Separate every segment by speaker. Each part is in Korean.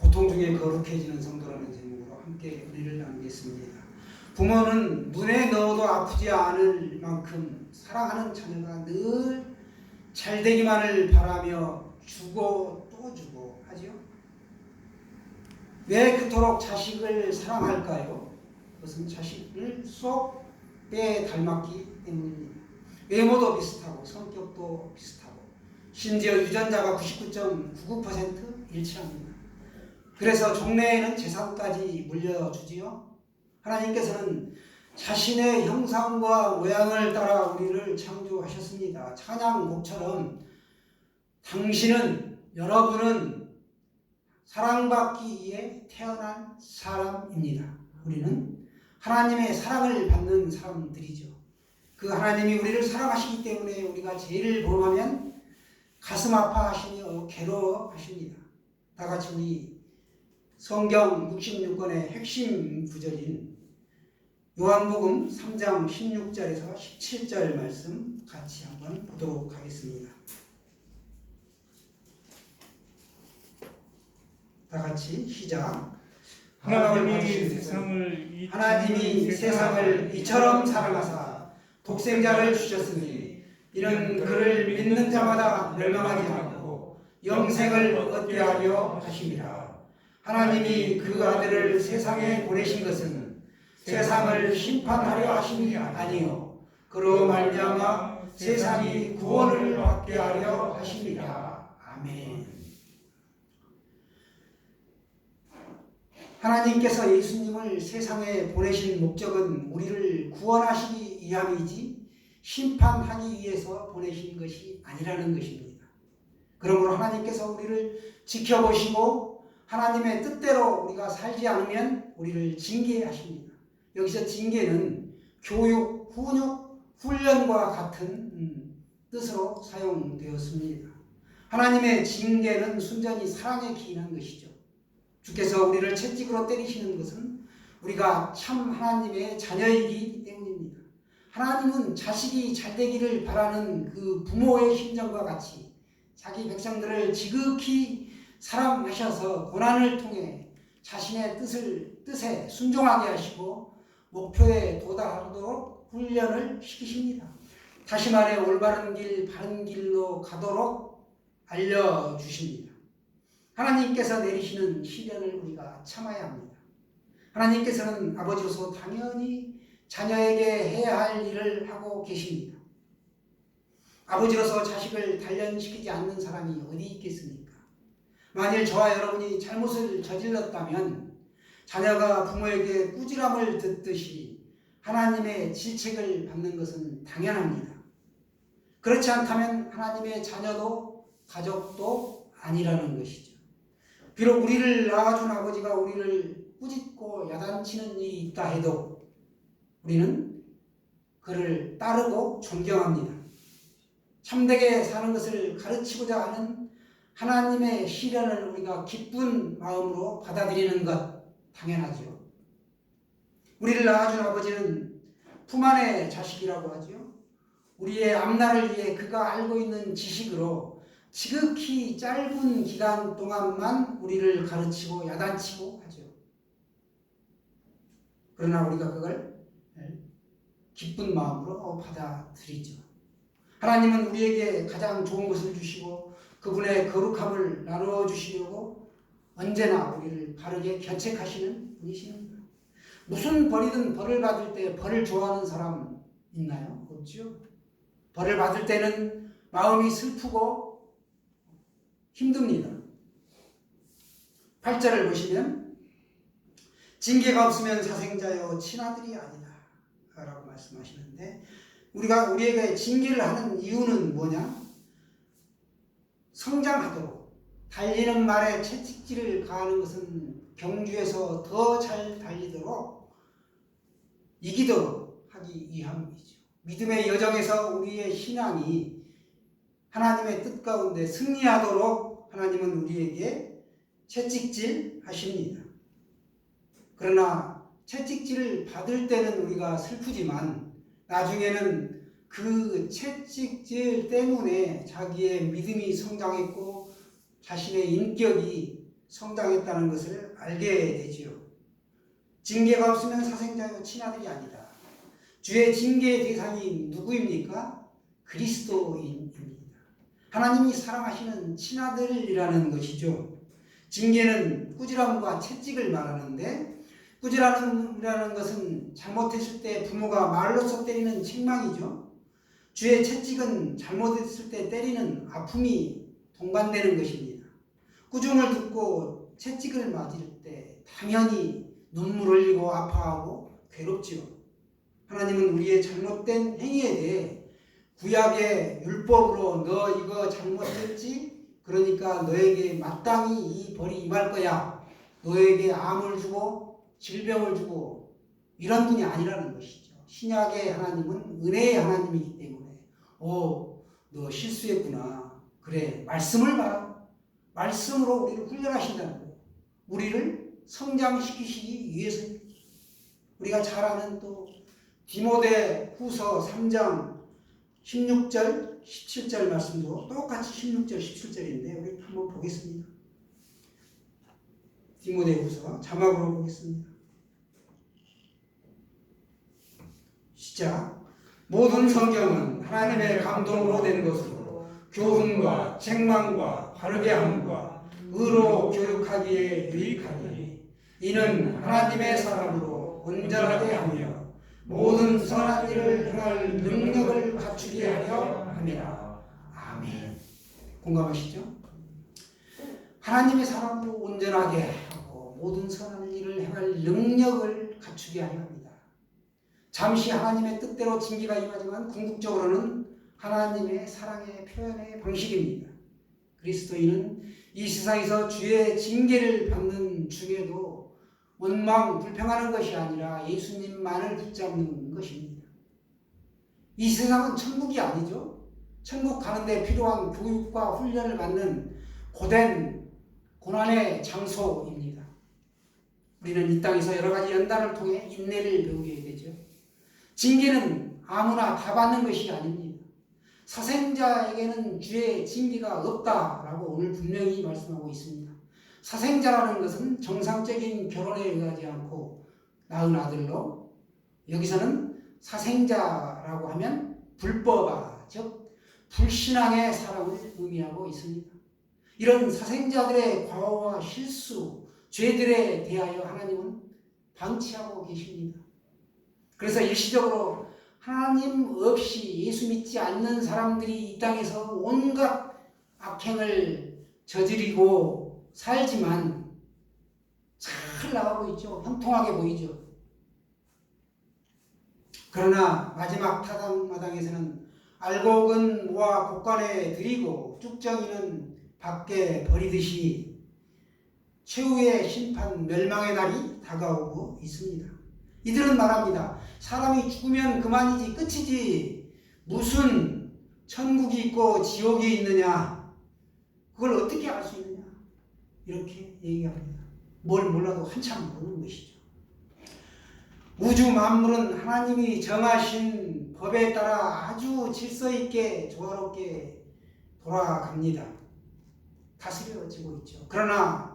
Speaker 1: 고통 중에 거룩해지는 성도라는 제목으로 함께 은혜를 나누겠습니다. 부모는 눈에 넣어도 아프지 않을 만큼 사랑하는 자녀가 늘 잘되기만을 바라며 주고 또 주고 하지요. 왜 그토록 자식을 사랑할까요? 그것은 자식을 쏙 빼 닮았기 때문입니다. 외모도 비슷하고 성격도 비슷하고 심지어 유전자가 99.99% 일치합니다. 그래서 종래에는 재산까지 물려주지요. 하나님께서는 자신의 형상과 모양을 따라 우리를 창조하셨습니다. 찬양곡처럼 당신은 여러분은 사랑받기 위해 태어난 사람입니다. 우리는 하나님의 사랑을 받는 사람들이죠. 그 하나님이 우리를 사랑하시기 때문에 우리가 죄를 범하면 가슴 아파하시며 괴로워하십니다. 다 같이 우리 성경 66권의 핵심 구절인 요한복음 3장 16절에서 17절 말씀 같이 한번 보도록 하겠습니다. 다 같이 시작.
Speaker 2: 하나님이 세상을 이-
Speaker 1: 하나님이 세상을 이처럼 사랑하사 독생자를 주셨으니 이는 그를 믿는 자마다 멸망하지 않고 영생을 얻게 하려 하심이라. 하나님이 그 아들을 세상에 보내신 것은 세상을 심판하려 하심이 아니요 그로 말미암아 세상이 구원을 받게 하려 하심이라. 아멘. 하나님께서 예수님을 세상에 보내신 목적은 우리를 구원하시기 위함이지 심판하기 위해서 보내신 것이 아니라는 것입니다. 그러므로 하나님께서 우리를 지켜보시고 하나님의 뜻대로 우리가 살지 않으면 우리를 징계하십니다. 여기서 징계는 교육, 훈육, 훈련과 같은 음, 뜻으로 사용되었습니다. 하나님의 징계는 순전히 사랑에 기인한 것이죠. 주께서 우리를 채찍으로 때리시는 것은 우리가 참 하나님의 자녀이기 때문입니다. 하나님은 자식이 잘 되기를 바라는 그 부모의 심정과 같이 자기 백성들을 지극히 사랑하셔서 고난을 통해 자신의 뜻을 뜻에 순종하게 하시고 목표에 도달하도록 훈련을 시키십니다. 다시 말해 올바른 길, 바른 길로 가도록 알려 주십니다. 하나님께서 내리시는 시련을 우리가 참아야 합니다. 하나님께서는 아버지로서 당연히 자녀에게 해야 할 일을 하고 계십니다. 아버지로서 자식을 단련시키지 않는 사람이 어디 있겠습니까? 만일 저와 여러분이 잘못을 저질렀다면 자녀가 부모에게 꾸지람을 듣듯이 하나님의 질책을 받는 것은 당연합니다. 그렇지 않다면 하나님의 자녀도 가족도 아니라는 것이죠. 비록 우리를 낳아준 아버지가 우리를 꾸짖고 야단치는 일이 있다 해도 우리는 그를 따르고 존경합니다. 참되게 사는 것을 가르치고자 하는 하나님의 시련을 우리가 기쁜 마음으로 받아들이는 것 당연하죠. 우리를 낳아준 아버지는 품 안의 자식이라고 하죠. 우리의 앞날을 위해 그가 알고 있는 지식으로 지극히 짧은 기간 동안만 우리를 가르치고 야단치고 하죠. 그러나 우리가 그걸 기쁜 마음으로 받아들이죠. 하나님은 우리에게 가장 좋은 것을 주시고 그분의 거룩함을 나누어 주시려고 언제나 우리를 바르게 견책하시는 분이십니다. 무슨 벌이든 벌을 받을 때 벌을 좋아하는 사람 있나요? 없죠. 벌을 받을 때는 마음이 슬프고 힘듭니다. 8절을 보시면 징계가 없으면 사생자여 친아들이 아니다 라고 말씀하시는데 우리가 우리에게 징계를 하는 이유는 뭐냐? 성장하도록 달리는 말에 채찍질을 가하는 것은 경주에서 더 잘 달리도록 이기도록 하기 위함이죠. 믿음의 여정에서 우리의 신앙이 하나님의 뜻 가운데 승리하도록 하나님은 우리에게 채찍질 하십니다. 그러나 채찍질을 받을 때는 우리가 슬프지만 나중에는 그 채찍질 때문에 자기의 믿음이 성장했고 자신의 인격이 성장했다는 것을 알게 되지요. 징계가 없으면 사생자요 친아들이 아니다. 주의 징계 대상이 누구입니까? 그리스도인입니다. 하나님이 사랑하시는 친아들이라는 것이죠. 징계는 꾸지람과 채찍을 말하는데 꾸지람이라는 것은 잘못했을 때 부모가 말로써 때리는 책망이죠. 주의 채찍은 잘못했을 때 때리는 아픔이 동반되는 것입니다. 꾸중을 듣고 채찍을 맞을 때 당연히 눈물 흘리고 아파하고 괴롭지요. 하나님은 우리의 잘못된 행위에 대해 구약의 율법으로 너 이거 잘못했지? 그러니까 너에게 마땅히 이 벌이 임할 거야. 너에게 암을 주고 질병을 주고 이런 분이 아니라는 것이죠. 신약의 하나님은 은혜의 하나님이기 때문에 오, 너 실수했구나. 그래, 말씀을 봐라. 말씀으로 우리를 훈련하신다는 거예요. 우리를 성장시키시기 위해서 우리가 잘 아는 또 디모데 후서 3장 16절, 17절 말씀도 똑같이 16절, 17절인데 우리 한번 보겠습니다. 디모데 후서 자막으로 보겠습니다. 시작. 모든 성경은 하나님의 감동으로 된 것으로 교훈과 책망과 바르게 함과 의로 교육하기에 유익하니 이는 하나님의 사람으로 온전하게 하며 모든 선한 일을 행할 능력을 갖추게 하려 함이라. 아멘. 공감하시죠? 하나님의 사람으로 온전하게 하고 모든 선한 일을 행할 능력을 갖추게 하려 합니다. 잠시 하나님의 뜻대로 징계가 임하지만 궁극적으로는 하나님의 사랑의 표현의 방식입니다. 그리스도인은 이 세상에서 주의 징계를 받는 중에도 원망 불평하는 것이 아니라 예수님만을 붙잡는 것입니다. 이 세상은 천국이 아니죠. 천국 가는데 필요한 교육과 훈련을 받는 고된 고난의 장소입니다. 우리는 이 땅에서 여러 가지 연단을 통해 인내를 배우게. 징계는 아무나 다 받는 것이 아닙니다. 사생자에게는 주의 징계가 없다라고 오늘 분명히 말씀하고 있습니다. 사생자라는 것은 정상적인 결혼에 의하지 않고 낳은 아들로 여기서는 사생자라고 하면 불법아 즉 불신앙의 사람을 의미하고 있습니다. 이런 사생자들의 과오와 실수, 죄들에 대하여 하나님은 방치하고 계십니다. 그래서 일시적으로 하나님 없이 예수 믿지 않는 사람들이 이 땅에서 온갖 악행을 저지르고 살지만 잘 나가고 있죠. 형통하게 보이죠. 그러나 마지막 타당마당에서는 알곡은 모아 곡간에 들이고 쭉정이는 밖에 버리듯이 최후의 심판 멸망의 날이 다가오고 있습니다. 이들은 말합니다. 사람이 죽으면 그만이지 끝이지 무슨 천국이 있고 지옥이 있느냐 그걸 어떻게 알 수 있느냐 이렇게 얘기합니다. 뭘 몰라도 한참 모르는 것이죠. 우주 만물은 하나님이 정하신 법에 따라 아주 질서 있게 조화롭게 돌아갑니다. 다스려지고 있죠. 그러나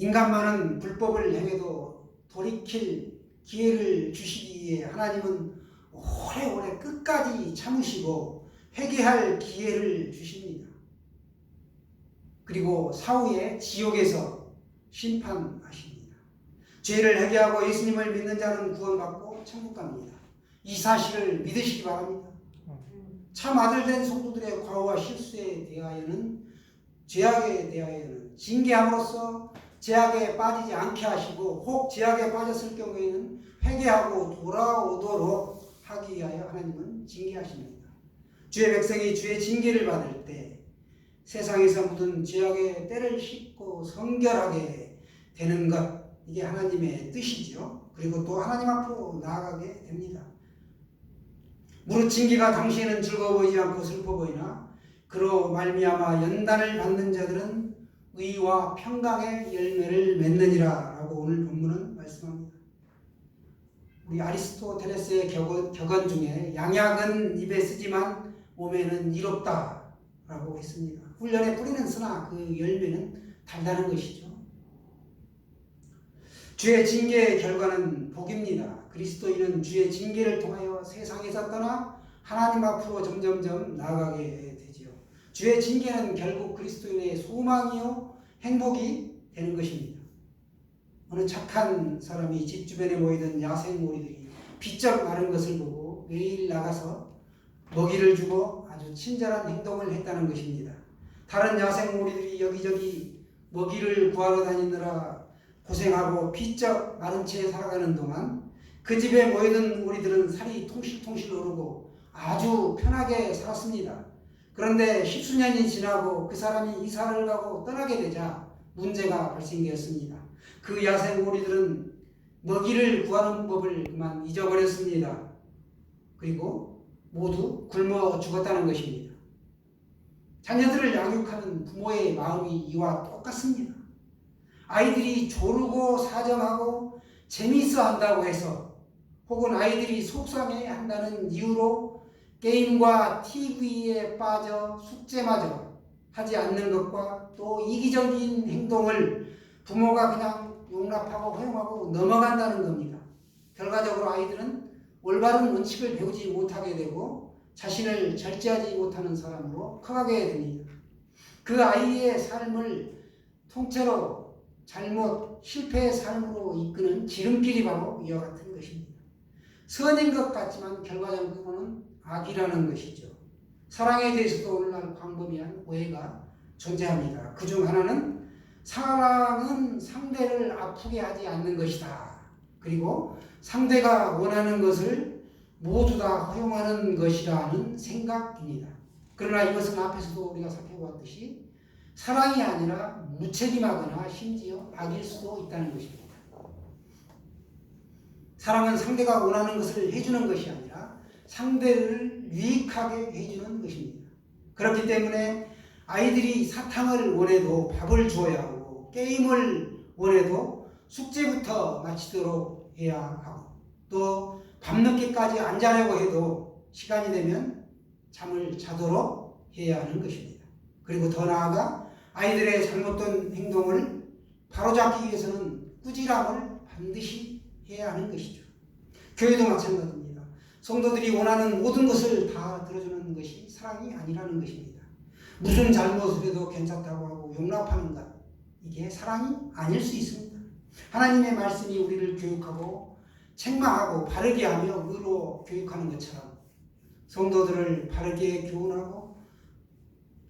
Speaker 1: 인간만은 불법을 행해도 돌이킬 기회를 주시기 위해 하나님은 오래오래 끝까지 참으시고 회개할 기회를 주십니다. 그리고 사후에 지옥에서 심판하십니다. 죄를 회개하고 예수님을 믿는 자는 구원받고 천국 갑니다. 이 사실을 믿으시기 바랍니다. 참 아들된 성도들의 과오와 실수에 대하여는 죄악에 대하여는 징계함으로써 제약에 빠지지 않게 하시고 혹 제약에 빠졌을 경우에는 회개하고 돌아오도록 하기 위하여 하나님은 징계하십니다. 주의 백성이 주의 징계를 받을 때 세상에서 묻은 죄악의 때를 씻고 성결하게 되는 것 이게 하나님의 뜻이죠. 그리고 또 하나님 앞으로 나아가게 됩니다. 무릇 징계가 당시에는 즐거워 보이지 않고 슬퍼 보이나 그로 말미암아 연단을 받는 자들은 의와 평강의 열매를 맺느니라 라고 오늘 본문은 말씀합니다. 우리 아리스토텔레스의 격언, 격언 중에 양약은 입에 쓰지만 몸에는 이롭다 라고 했습니다. 훈련의 뿌리는 쓰나 그 열매는 달다는 것이죠. 주의 징계의 결과는 복입니다. 그리스도인은 주의 징계를 통하여 세상에서 떠나 하나님 앞으로 점점점 나아가게 되지요. 주의 징계는 결국 그리스도인의 소망이요 행복이 되는 것입니다. 어느 착한 사람이 집 주변에 모이던 야생오리들이 비쩍 마른 것을 보고 매일 나가서 먹이를 주고 아주 친절한 행동을 했다는 것입니다. 다른 야생오리들이 여기저기 먹이를 구하러 다니느라 고생하고 비쩍 마른 채 살아가는 동안 그 집에 모이던 오리들은 살이 통실통실 오르고 아주 편하게 살았습니다. 그런데 십수년이 지나고 그 사람이 이사를 가고 떠나게 되자 문제가 발생되었습니다. 그 야생 오리들은 먹이를 구하는 법을 그만 잊어버렸습니다. 그리고 모두 굶어 죽었다는 것입니다. 자녀들을 양육하는 부모의 마음이 이와 똑같습니다. 아이들이 조르고 사정하고 재미있어 한다고 해서 혹은 아이들이 속상해 한다는 이유로 게임과 TV에 빠져 숙제마저 하지 않는 것과 또 이기적인 행동을 부모가 그냥 용납하고 허용하고 넘어간다는 겁니다. 결과적으로 아이들은 올바른 원칙을 배우지 못하게 되고 자신을 절제하지 못하는 사람으로 커가게 됩니다. 그 아이의 삶을 통째로 잘못 실패의 삶으로 이끄는 지름길이 바로 이와 같은 것입니다. 선인 것 같지만 결과적으로는 악이라는 것이죠. 사랑에 대해서도 오늘날 광범위한 오해가 존재합니다. 그 중 하나는 사랑은 상대를 아프게 하지 않는 것이다. 그리고 상대가 원하는 것을 모두 다 허용하는 것이라는 생각입니다. 그러나 이것은 앞에서도 우리가 살펴보았듯이 사랑이 아니라 무책임하거나 심지어 악일 수도 있다는 것입니다. 사랑은 상대가 원하는 것을 해주는 것이 아니라 상대를 유익하게 해주는 것입니다. 그렇기 때문에 아이들이 사탕을 원해도 밥을 주어야 하고 게임을 원해도 숙제부터 마치도록 해야 하고 또 밤늦게까지 안 자려고 해도 시간이 되면 잠을 자도록 해야 하는 것입니다. 그리고 더 나아가 아이들의 잘못된 행동을 바로잡기 위해서는 꾸지람을 반드시 해야 하는 것이죠. 교회도 마찬가지입니다. 성도들이 원하는 모든 것을 다 들어주는 것이 사랑이 아니라는 것입니다. 무슨 잘못을 해도 괜찮다고 하고 용납하는 것 이게 사랑이 아닐 수 있습니다. 하나님의 말씀이 우리를 교육하고 책망하고 바르게 하며 의로 교육하는 것처럼 성도들을 바르게 교훈하고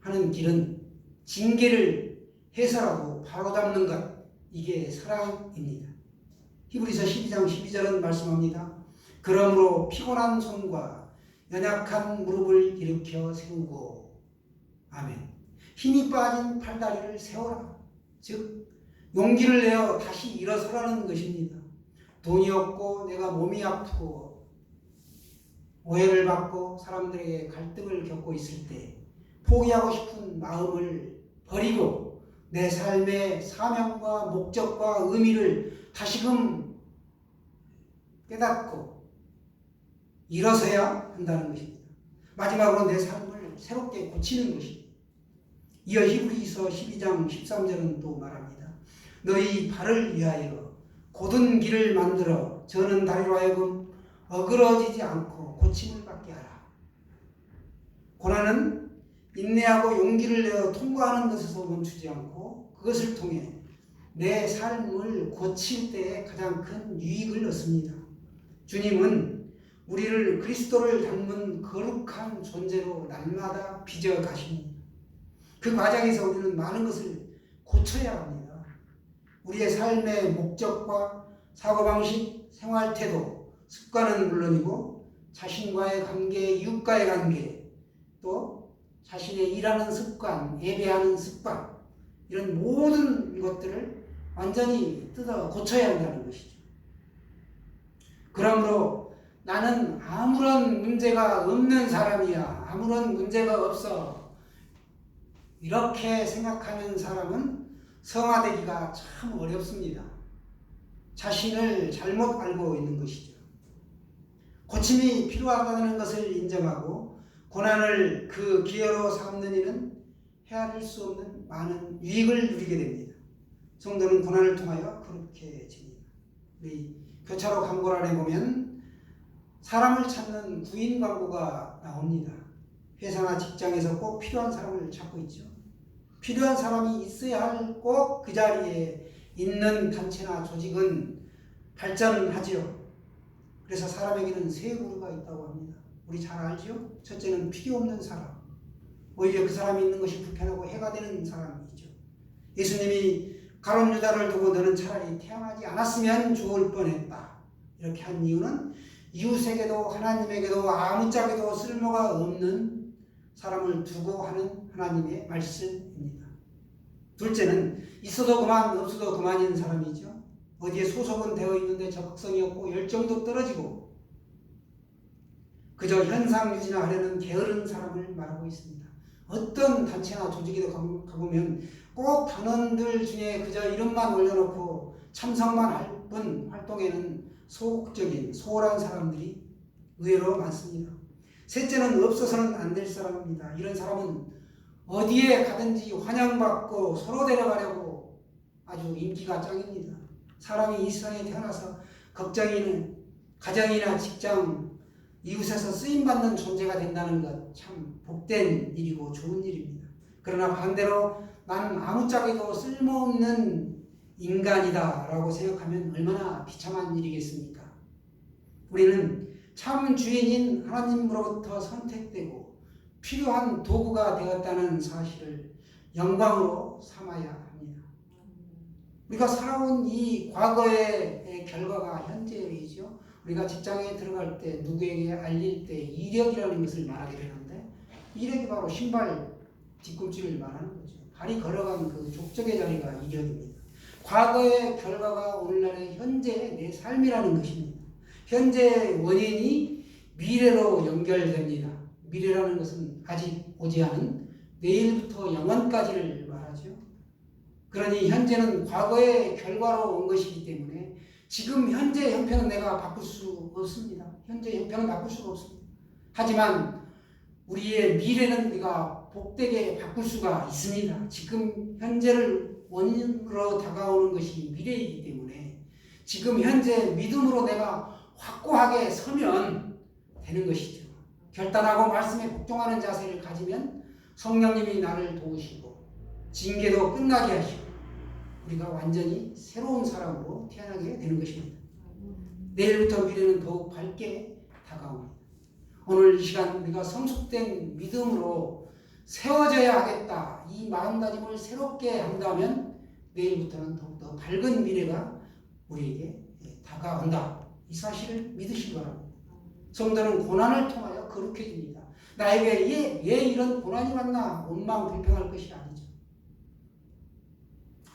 Speaker 1: 하는 길은 징계를 해서라도 바로잡는 것 이게 사랑입니다. 히브리서 12장 12절은 말씀합니다. 그러므로 피곤한 손과 연약한 무릎을 일으켜 세우고 아멘. 힘이 빠진 팔다리를 세워라. 즉 용기를 내어 다시 일어서라는 것입니다. 돈이 없고 내가 몸이 아프고 오해를 받고 사람들에게 갈등을 겪고 있을 때 포기하고 싶은 마음을 버리고 내 삶의 사명과 목적과 의미를 다시금 깨닫고 일어서야 한다는 것입니다. 마지막으로 내 삶을 새롭게 고치는 것입니다. 이어 히브리서 12장 13절은 또 말합니다. 너희 발을 위하여 곧은 길을 만들어 저는 다리로 하여금 어그러지지 않고 고침을 받게 하라. 고난은 인내하고 용기를 내어 통과하는 것에서 멈추지 않고 그것을 통해 내 삶을 고칠 때 가장 큰 유익을 얻습니다. 주님은 우리를 그리스도를 닮은 거룩한 존재로 날마다 빚어 가십니다. 그 과정에서 우리는 많은 것을 고쳐야 합니다. 우리의 삶의 목적과 사고방식, 생활태도, 습관은 물론이고 자신과의 관계, 이웃과의 관계, 또 자신의 일하는 습관, 예배하는 습관 이런 모든 것들을 완전히 뜯어 고쳐야 한다는 것이죠. 그러므로 나는 아무런 문제가 없는 사람이야. 아무런 문제가 없어. 이렇게 생각하는 사람은 성화되기가 참 어렵습니다. 자신을 잘못 알고 있는 것이죠. 고침이 필요하다는 것을 인정하고 고난을 그 기회로 삼는 이는 헤아릴 수 없는 많은 유익을 누리게 됩니다. 성도는 고난을 통하여 그렇게 집니다. 우리 교차로 광고란에 보면 사람을 찾는 구인 광고가 나옵니다. 회사나 직장에서 꼭 필요한 사람을 찾고 있죠. 필요한 사람이 있어야 할 꼭 그 자리에 있는 단체나 조직은 발전하지요. 그래서 사람에게는 세 부류가 있다고 합니다. 우리 잘 알죠? 첫째는 필요 없는 사람. 오히려 그 사람이 있는 것이 불편하고 해가 되는 사람이죠. 예수님이 가론 유다를 두고 너는 차라리 태어나지 않았으면 좋을 뻔했다. 이렇게 한 이유는 이웃에게도 하나님에게도 아무짝에도 쓸모가 없는 사람을 두고 하는 하나님의 말씀입니다. 둘째는 있어도 그만 없어도 그만인 사람이죠. 어디에 소속은 되어 있는데 적극성이 없고 열정도 떨어지고 그저 현상 유지나 하려는 게으른 사람을 말하고 있습니다. 어떤 단체나 조직에도 가- 가보면 꼭 단원들 중에 그저 이름만 올려놓고 참석만 할 뿐 활동에는 소극적인 소홀한 사람들이 의외로 많습니다. 셋째는 없어서는 안 될 사람입니다. 이런 사람은 어디에 가든지 환영받고 서로 데려가려고 아주 인기가 짱입니다. 사람이 이 세상에 태어나서 걱정이는 가정이나 직장, 이웃에서 쓰임받는 존재가 된다는 것 참 복된 일이고 좋은 일입니다. 그러나 반대로 나는 아무짝에도 쓸모없는 인간이다 라고 생각하면 얼마나 비참한 일이겠습니까? 우리는 참 주인인 하나님으로부터 선택되고 필요한 도구가 되었다는 사실을 영광으로 삼아야 합니다. 우리가 살아온 이 과거의 결과가 현재이죠. 우리가 직장에 들어갈 때 누구에게 알릴 때 이력이라는 것을 말하게 되는데 이력이 바로 신발 뒤꿈치를 말하는 거죠. 발이 걸어간 그 족적의 자리가 이력입니다. 과거의 결과가 오늘날의 현재의 내 삶이라는 것입니다. 현재의 원인이 미래로 연결됩니다. 미래라는 것은 아직 오지 않은 내일부터 영원까지를 말하죠. 그러니 현재는 과거의 결과로 온 것이기 때문에 지금 현재 형편은 내가 바꿀 수 없습니다. 현재 형편은 바꿀 수가 없습니다. 하지만 우리의 미래는 우리가 복되게 바꿀 수가 있습니다. 지금 현재를 원인으로 다가오는 것이 미래이기 때문에 지금 현재 믿음으로 내가 확고하게 서면 되는 것이죠. 결단하고 말씀에 복종하는 자세를 가지면 성령님이 나를 도우시고 징계도 끝나게 하시고 우리가 완전히 새로운 사람으로 태어나게 되는 것입니다. 내일부터 미래는 더욱 밝게 다가옵니다. 오늘 이 시간 우리가 성숙된 믿음으로 세워져야 하겠다. 이 마음가짐을 새롭게 한다면 내일부터는 더욱더 밝은 미래가 우리에게 다가온다. 이 사실을 믿으시기 바랍니다. 성도는 고난을 통하여 거룩해집니다. 나에게 왜, 왜 이런 고난이 왔나 원망 불평할 것이 아니죠.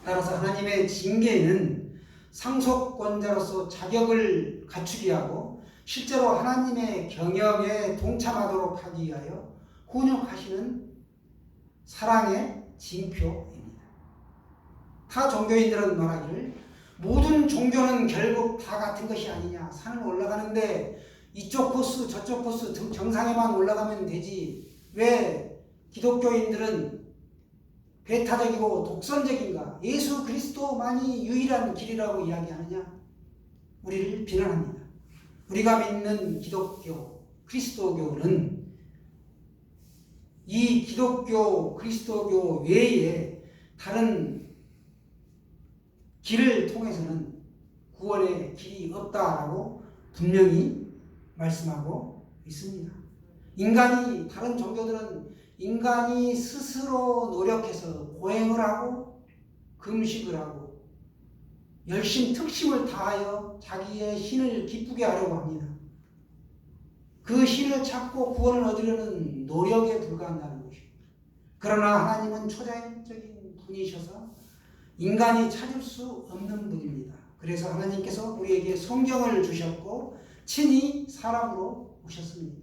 Speaker 1: 따라서 하나님의 징계는 상속권자로서 자격을 갖추게 하고 실제로 하나님의 경영에 동참하도록 하기 위하여 훈육하시는 사랑의 징표입니다. 타 종교인들은 말하기를 모든 종교는 결국 다 같은 것이 아니냐. 산을 올라가는데 이쪽 코스 저쪽 코스 등- 정상에만 올라가면 되지. 왜 기독교인들은 배타적이고 독선적인가? 예수 그리스도만이 유일한 길이라고 이야기하느냐? 우리를 비난합니다. 우리가 믿는 기독교, 그리스도교는 이 기독교, 그리스도교 외에 다른 길을 통해서는 구원의 길이 없다라고 분명히 말씀하고 있습니다. 인간이 다른 종교들은 인간이 스스로 노력해서 고행을 하고 금식을 하고 열심 특심을 다하여 자기의 신을 기쁘게 하려고 합니다. 그 신을 찾고 구원을 얻으려는 노력에 불과한다는 것입니다. 그러나 하나님은 초자연적인 분이셔서 인간이 찾을 수 없는 분입니다. 그래서 하나님께서 우리에게 성경을 주셨고 친히 사람으로 오셨습니다.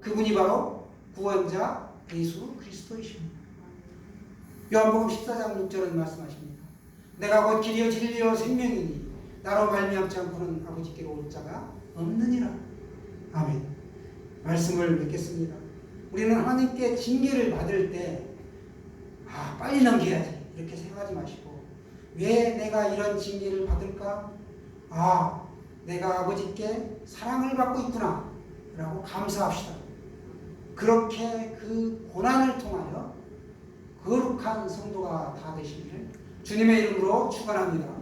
Speaker 1: 그분이 바로 구원자 예수 그리스도이십니다. 요한복음 14장 6절은 말씀하십니다. 내가 곧 길이요 진리요 생명이니 나로 말미암지 않고는 아버지께로 올 자가 없느니라. 아멘. 말씀을 맺겠습니다. 우리는 하나님께 징계를 받을 때, 아, 빨리 넘겨야지. 이렇게 생각하지 마시고, 왜 내가 이런 징계를 받을까? 아, 내가 아버지께 사랑을 받고 있구나. 라고 감사합시다. 그렇게 그 고난을 통하여 거룩한 성도가 다 되시기를 주님의 이름으로 축원합니다.